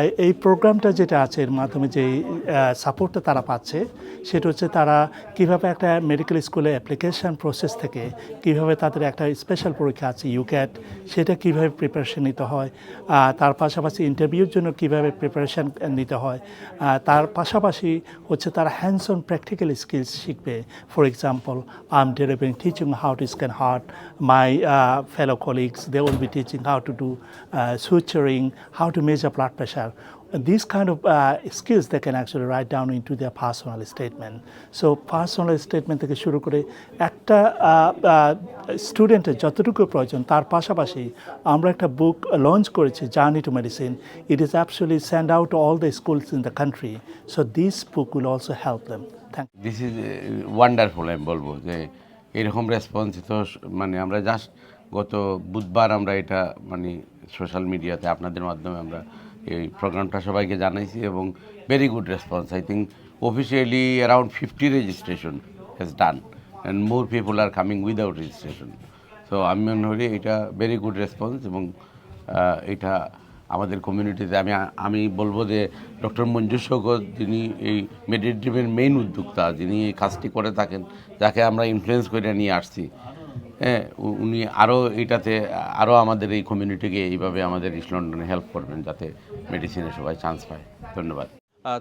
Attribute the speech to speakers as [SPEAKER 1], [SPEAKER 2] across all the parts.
[SPEAKER 1] এই- প্রোগ্রামটা যেটা আছে এর মাধ্যমে যে সাপোর্টটা তারা পাচ্ছে সেটা হচ্ছে তারা কীভাবে একটা মেডিকেল স্কুলে অ্যাপ্লিকেশন প্রসেস থেকে কীভাবে তাদের একটা স্পেশাল পরীক্ষা আছে ইউক্যাট সেটা কীভাবে প্রিপারেশন নিতে হয় তার পাশাপাশি ইন্টারভিউর জন্য কীভাবে প্রিপারেশন নিতে হয় তার পাশাপাশি হচ্ছে তারা হ্যান্ডস অন প্র্যাকটিক্যাল স্কিলস শিখবে। For example I am delivering teaching how to scan heart my fellow colleagues they will be teaching how to do uh, how to to blood blood pressure these kind of uh, skills they can actually write down into their personal statement. So personal statement থেকে শুরু করে একটা স্টুডেন্টের যতটুকু প্রয়োজন তার পাশাপাশি আমরা একটা বুক লঞ্চ করেছি journey to medicine it is অ্যাবসুয়ালি send out all the schools in the country so this book will also help them thank
[SPEAKER 2] this is wonderful আমি বলব যে এরকম রেসপন্স তো মানে আমরা জাস্ট গত বুধবার আমরা এটা মানে সোশ্যাল মিডিয়াতে আপনাদের মাধ্যমে আমরা এই প্রোগ্রামটা সবাইকে জানাইছি এবং very good response I think officially around fifty registration has done and more people are coming without registration so আমি মনে করি এটা ভেরি গুড রেসপন্স এবং এটা আমাদের কমিউনিটিতে আমি আমি বলব যে ডক্টর মঞ্জু সৌগত যিনি এই মেডিটেটিভের মেইন উদ্যোক্তা, যিনি এই কাজটি করে থাকেন, যাকে আমরা ইনফ্লুয়েন্স করে নিয়ে আসছি হ্যাঁ উনি আরও এটাতে আরও আমাদের এই কমিউনিটিকে এইভাবে আমাদের ইস্ট লন্ডনে হেল্প করবেন যাতে মেডিসিনে সবাই চান্স পায়। ধন্যবাদ।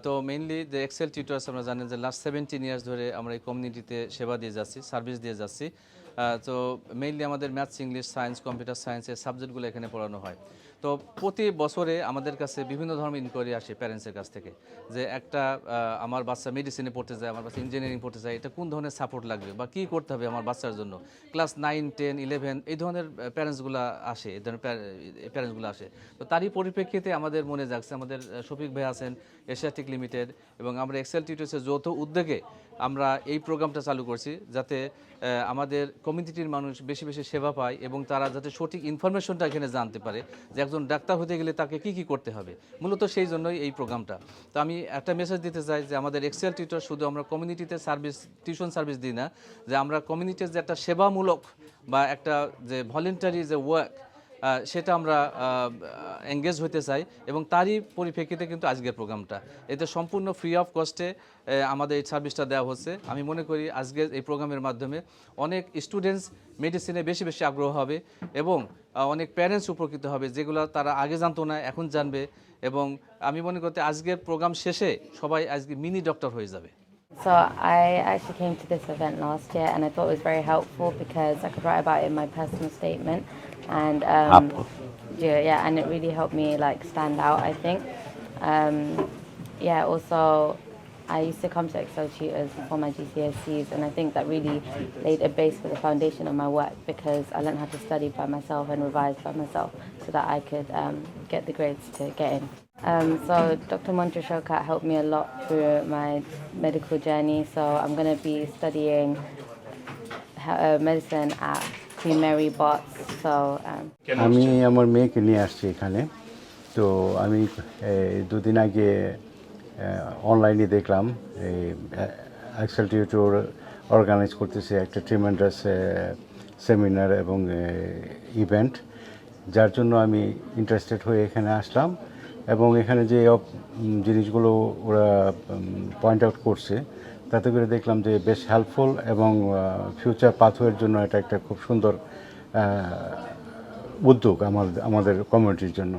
[SPEAKER 3] তো মেইনলি যে এক্সেল টিউটার্স আমরা জানেন যে লাস্ট সেভেন্টিন ইয়ার্স ধরে আমরা এই কমিউনিটিতে সেবা দিয়ে যাচ্ছি সার্ভিস দিয়ে যাচ্ছি। তো মেইনলি আমাদের ম্যাথস ইংলিশ সায়েন্স কম্পিউটার সায়েন্সের সাবজেক্টগুলো এখানে পড়ানো হয়। তো প্রতি বছরে আমাদের কাছে বিভিন্ন ধরনের ইনকোয়ারি আসে প্যারেন্টসের কাছ থেকে যে একটা আমার বাচ্চা মেডিসিনে পড়তে যায়, আমার বাচ্চা ইঞ্জিনিয়ারিং পড়তে যায়, এটা কোন ধরনের সাপোর্ট লাগবে বা কী করতে হবে আমার বাচ্চার জন্য? ক্লাস নাইন টেন ইলেভেন এই ধরনের প্যারেন্টসগুলো আসে, এই ধরনের প্যারেন্টসগুলো আসে। তো তারই পরিপ্রেক্ষিতে আমাদের মনে জাগছে, আমাদের শফিক ভাই আছেন এশিয়াটিক লিমিটেড এবং আমরা এক্সেল টিউটার্সের যৌথ উদ্যোগে আমরা এই প্রোগ্রামটা চালু করছি যাতে আমাদের কমিউনিটির মানুষ বেশি বেশি সেবা পায় এবং তারা যাতে সঠিক ইনফরমেশনটা এখানে জানতে পারে যে একজন ডাক্তার হতে গেলে তাকে কি কি করতে হবে। মূলত সেই জন্যই এই প্রোগ্রামটা। তো আমি একটা মেসেজ দিতে চাই যে আমাদের এক্সেল টিউটার শুধু আমরা কমিউনিটিতে সার্ভিস, টিউশন সার্ভিস দিই না, যে আমরা কমিউনিটির যে একটা সেবামূলক বা একটা যে ভলেন্টারি যে ওয়ার্ক সেটা আমরা এঙ্গেজ হতে চাই এবং তারই পরিপ্রেক্ষিতে কিন্তু আজকের প্রোগ্রামটা। এতে সম্পূর্ণ ফ্রি অফ কস্টে আমাদের এই সার্ভিসটা দেওয়া হচ্ছে। আমি মনে করি আজকের এই প্রোগ্রামের মাধ্যমে অনেক স্টুডেন্টস মেডিসিনে বেশি বেশি আগ্রহ হবে এবং অনেক প্যারেন্টস উপকৃত হবে যেগুলো তারা আগে জানতো না, এখন জানবে এবং আমি মনে করতে আজকের প্রোগ্রাম শেষে সবাই আজকে মিনি ডক্টর হয়ে যাবে।
[SPEAKER 4] So I actually came to this event last year, and I thought it was very helpful because I could write about it in my personal statement, and um, yeah, yeah, and it really helped me like stand out. I think, um, yeah. Also, I used to come to Excel tutors before my GCSEs, and I think that really laid a base for the foundation of my work because I learned how to study by myself and revise by myself so that I could um, get the grades to get in. Um, so Dr. Montra Shokat helped me a lot through my medical journey. So I'm going to be studying he- uh, medicine at Queen Mary Bots. So um,
[SPEAKER 5] আমি আমার মেয়েকে নিয়ে আসছি এখানে তো আমি এই, দুদিন আগে অনলাইনে দেখলাম এই অ্যাক্সেল টিউটোর অর্গানাইজ করতেছে একটা ট্রিমেন্ডাস সেমিনার এবং ইভেন্ট যার জন্য আমি ইন্টারেস্টেড হয়ে এখানে আসলাম এবং এখানে যে জিনিসগুলো ওরা পয়েন্ট আউট করছে, তাতে করে দেখলাম যে বেশ হেল্পফুল এবং ফিউচার পাথওয়ের জন্য এটা একটা খুব সুন্দর উদ্যোগ আমার আমাদের কমিউনিটির জন্য।